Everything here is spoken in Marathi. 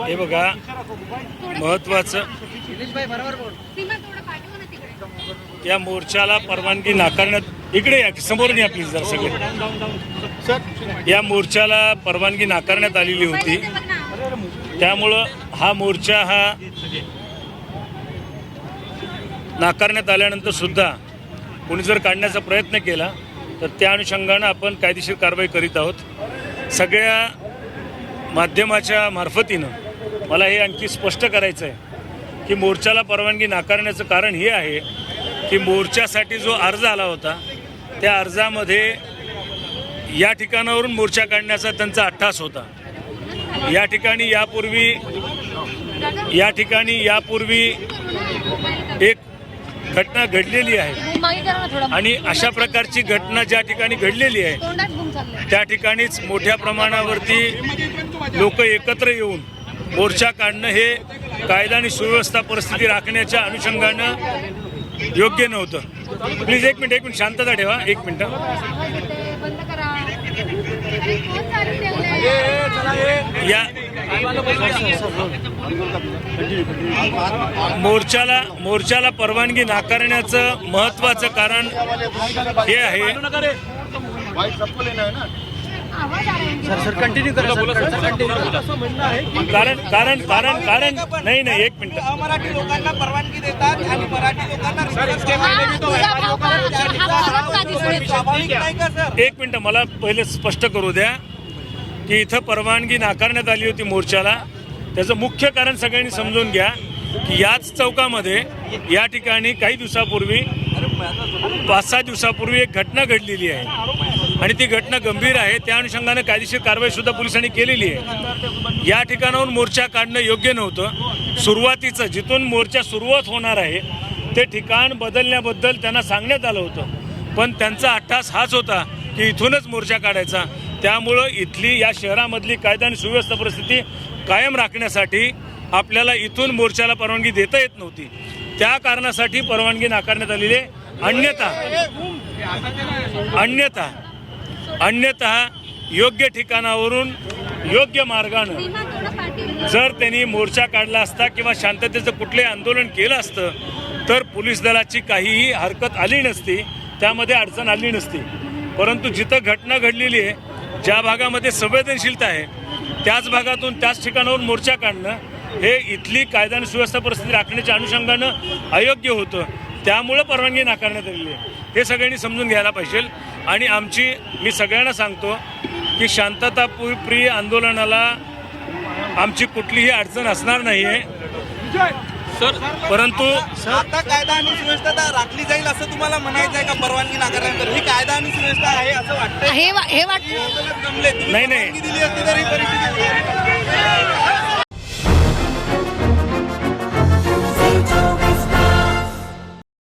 हे बघा महत्वाचं सीमा थोडं पाठवा ना तिकडे. या मोर्चाला परवानगी नाकारण्यात इकडे या समोरून या प्लीज जरा सगळे. या मोर्चाला परवानगी नाकारण्यात आलेली होती. त्यामुळं हा मोर्चा हा नाकारण्यात आल्यानंतर सुद्धा कोणी जर काढण्याचा प्रयत्न केला तर त्या अनुषंगानं आपण कायदेशीर कारवाई करीत आहोत. सगळ्या माध्यमाच्या मार्फतीनं मला हे आणखी स्पष्ट करायचं आहे की मोर्चाला परवानगी नाकारण्याचं कारण हे आहे की मोर्चासाठी जो अर्ज आला होता त्या अर्जामध्ये या ठिकाणावरून मोर्चा काढण्याचा त्यांचा अट्टास होता. या ठिकाणी यापूर्वी या ठिकाणी यापूर्वी एक घटना घडलेली आहे. आणि अशा प्रकारची घटना ज्या ठिकाणी घडलेली आहे त्या ठिकाणीच मोठ्या प्रमाणावरती लोक एकत्र येऊन मोर्चा काढणं हे कायदा आणि सुव्यवस्था परिस्थिती राखण्याच्या अनुषंगानं योग्य नव्हतं. प्लीज एक मिनिट एक मिनिट शांतता ठेवा एक मिनिट. या. मोर्चाला मोर्चाला परवानगी नाकारण्याचं महत्वाचं कारण हे आहे. है सर कंटिन्यू करा कारण कारण कारण कारण नाही नाही एक मिनिट. मराठी लोकांना परवानगी देतात आणि मराठी लोकांना सर एक मिनिट मला पहिले स्पष्ट करू द्या की इथं परवानगी नाकारण्यात आली होती मोर्चाला. त्याचं मुख्य कारण सगळ्यांनी समजून घ्या की याच चौकामध्ये या ठिकाणी काही दिवसापूर्वी पाच सहा दिवसापूर्वी एक घटना घडलेली आहे. आणि ती घटना गंभीर आहे. त्या अनुषंगाने कायदेशीर कारवाई सुद्धा पोलिसांनी केलेली आहे. या ठिकाणाहून मोर्चा काढणं योग्य नव्हतं. सुरुवातीचं जिथून मोर्चा सुरुवात होणार आहे ते ठिकाण बदलण्याबद्दल त्यांना सांगण्यात आलं होतं. पण त्यांचा अट्टास हाच होता की इथूनच मोर्चा काढायचा. त्यामुळं इथली या शहरामधली कायदा आणि सुव्यवस्था परिस्थिती कायम राखण्यासाठी आपल्याला इथून मोर्चाला परवानगी देता येत नव्हती. त्या कारणासाठी परवानगी नाकारण्यात आलेली आहे. अन्यथा अन्यथा अन्यथा योग्य ठिकाणावरून योग्य मार्गानं जर त्यांनी मोर्चा काढला असता किंवा शांततेचं कुठलंही आंदोलन केलं असतं तर पोलीस दलाची काहीही हरकत आली नसती त्यामध्ये अडचण आली नसती. परंतु जिथं घटना घडलेली आहे ज्या भागामध्ये संवेदनशीलता आहे त्याच भागातून त्याच ठिकाणावरून मोर्चा काढणं हे इथली कायदा आणि सुव्यवस्था परिस्थिती राखण्याच्या अनुषंगानं अयोग्य होतं. त्यामुळं परवानगी नाकारण्यात आलेली आहे. हे सगळ्यांनी समजून घ्यायला पाहिजे. आणि आमची मी सगळ्यांना सांगतो की शांतताप्रिय आंदोलनाला आमची कुठलीही अडचण असणार नाही आहे परंतु आता कायदा आणि सुव्यवस्था राखली जाईल असं तुम्हाला म्हणायचं आहे का परवानगी नाकारल्यानंतर? ही कायदा आणि सुव्यवस्था आहे असं वाटतं हे वा- हे वाटतं नाही, नाही. दिली असती तर परिस्थिती